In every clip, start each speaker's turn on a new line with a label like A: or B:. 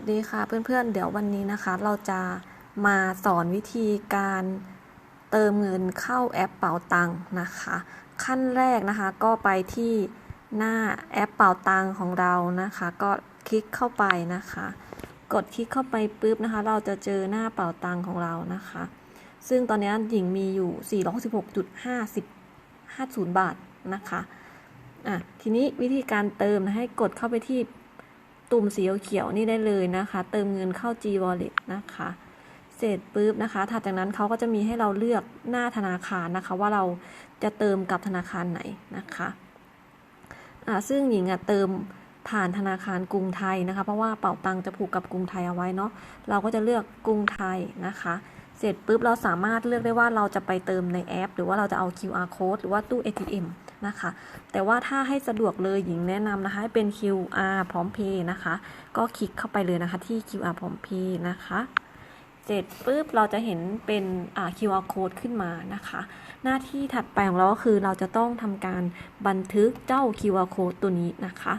A: สดีค่ะเพื่อนๆ เดี๋ยววันนี้นะคะเราจะมาสอนวิธีการเติมเงินเข้าแอปเป๋าตังค์นะคะ ขั้นแรกนะคะก็ไปที่หน้าแอปเป๋าตังค์ของเรานะคะ ก็คลิกเข้าไปนะคะ กดคลิกเข้าไปปุ๊บนะคะ เราจะเจอหน้าเป๋าตังค์ของเรานะคะ ซึ่งตอนนี้หญิงมีอยู่466.50 บาทนะคะอะทีนี้วิธีการเติมนะให้กดเข้าไปที่ ตุ่มสีเขียวนี่ได้เลยนะคะ เติมเงินเข้า G Wallet นะคะ เสร็จปุ๊บนะคะถัดจากนั้นเขาก็จะมีให้เราเลือกหน้าธนาคารนะคะ ว่าเราจะเติมกับธนาคารไหนนะคะอ่าซึ่งหญิงอะเติมผ่านธนาคารกรุงไทยนะคะ เพราะว่าเป่าตังจะผูกกับกรุงไทยเอาไว้เนาะเราก็จะเลือกกรุงไทยนะคะ เสร็จปุ๊บเราสามารถเลือกได้ว่าเราจะไปเติมในแอป หรือว่าเราจะเอา QR code หรือว่าตู้ ATM นะคะ แต่ว่าถ้าให้สะดวกเลยหญิงแนะนำนะคะให้เป็น QR พร้อมเพย์นะคะ ก็คลิกเข้าไปเลยนะคะที่ QR พร้อมเพย์นะคะเสร็จปุ๊บเราจะเห็นเป็น QR code ขึ้นมานะคะ หน้าที่ถัดไปของเราก็คือเราจะต้องทำการบันทึกเจ้า QR code ตัวนี้นะคะ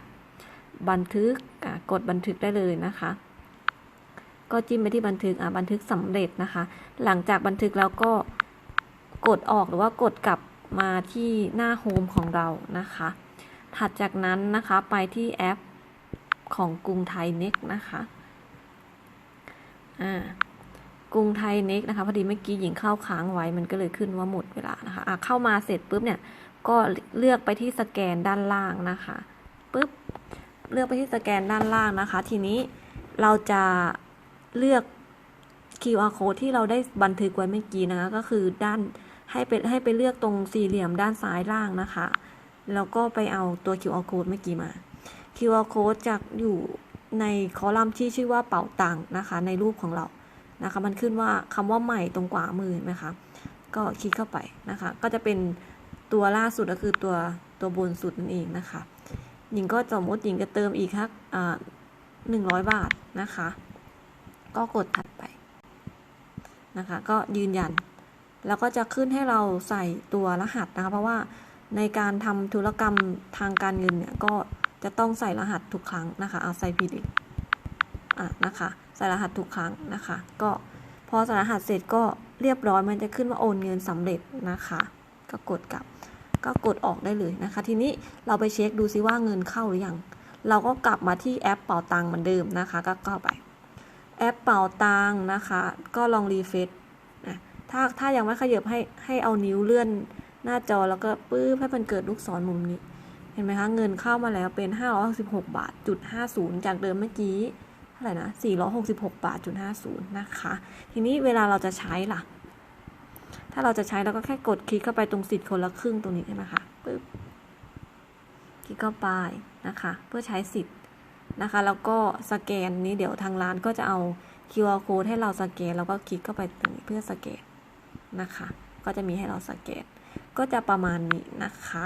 A: บันทึกกดบันทึกได้เลยนะคะ ก็จิ้มไปที่บันทึกอ่าบันทึกสำเร็จนะคะ หลังจากบันทึกแล้วก็กดออกหรือว่ากดกลับมาที่หน้าโฮมของเรานะคะ ถัดจากนั้นนะคะไปที่แอปของกรุงไทยเน็กนะคะอ่ากรุงไทยเน็กนะคะพอดีเมื่อกี้หญิงเข้าค้างไว้มันก็เลยขึ้นว่าหมดเวลานะคะอะเข้ามาเสร็จปุ๊บเนี่ยก็เลือกไปที่สแกนด้านล่างนะคะปุ๊บเลือกไปที่สแกนด้านล่างนะคะ ทีนี้เราจะ เลือก QR code ที่เราได้บันทึกไว้เมื่อกี้นะคะ ก็คือด้านให้ไปให้ไปเลือกตรงสี่เหลี่ยมด้านซ้ายล่างนะคะ แล้วก็ไปเอาตัว QR code เมื่อกี้มา QR code จะอยู่ในคอลัมน์ที่ชื่อว่าเป๋าตังค์นะคะ ในรูปของเรานะคะ มันขึ้นว่าคำว่าใหม่ตรงขวามือนะคะก็คลิกเข้าไปนะคะ ก็จะเป็นตัวล่าสุดก็คือตัวตัวบนสุดนั่นเองนะคะหญิงก็สมมติหญิงจะเติมอีกครับหนึ่งร้อยบาทนะคะ ก็กดถัดไปนะคะ ก็ยืนยัน แล้วก็จะขึ้นให้เราใส่ตัวรหัสนะคะ เพราะว่าในการทำธุรกรรมทางการเงินเนี่ยก็จะต้องใส่รหัสทุกครั้งนะคะเอาใส่ผิดอีกอะนะคะ ใส่รหัสทุกครั้งนะคะ ก็พอใส่รหัสเสร็จก็เรียบร้อยมันจะขึ้นว่าโอนเงินสำเร็จนะคะ ก็กดกลับ ก็กดออกได้เลยนะคะ ทีนี้เราไปเช็คดูซิว่าเงินเข้าหรือยังเราก็กลับมาที่แอปเป๋าตังค์เหมือนเดิมนะคะ ก็เข้าไป แอปเป๋าตังนะคะ ก็ลองรีเฟซนะถ้าถ้ายังไม่ขยับให้ให้เอานิ้วเลื่อนหน้าจอแล้วก็ปื้บให้มันเกิดลูกศรมุมนี้ เห็นไหมคะ เงินเข้ามาแล้วเป็น 566 บาทจุด50 จากเดิมเมื่อกี้เท่าไหร่นะ 466 บาทจุด50 นะคะ ทีนี้เวลาเราจะใช้ล่ะ ถ้าเราจะใช้เราก็แค่กดคลิกเข้าไปตรงสิทธิ์คนละครึ่งตรงนี้ใช่ไหมคะปึ๊บคลิกเข้าไปนะคะ เพื่อใช้สิทธิ์ นะคะ แล้วก็สแกนนี้เดี๋ยวทางร้านก็จะเอา QR code ให้เราสแกน แล้วก็คลิกเข้าไปตรงนี้เพื่อสแกนนะคะ ก็จะมีให้เราสแกน ก็จะประมาณนี้นะคะ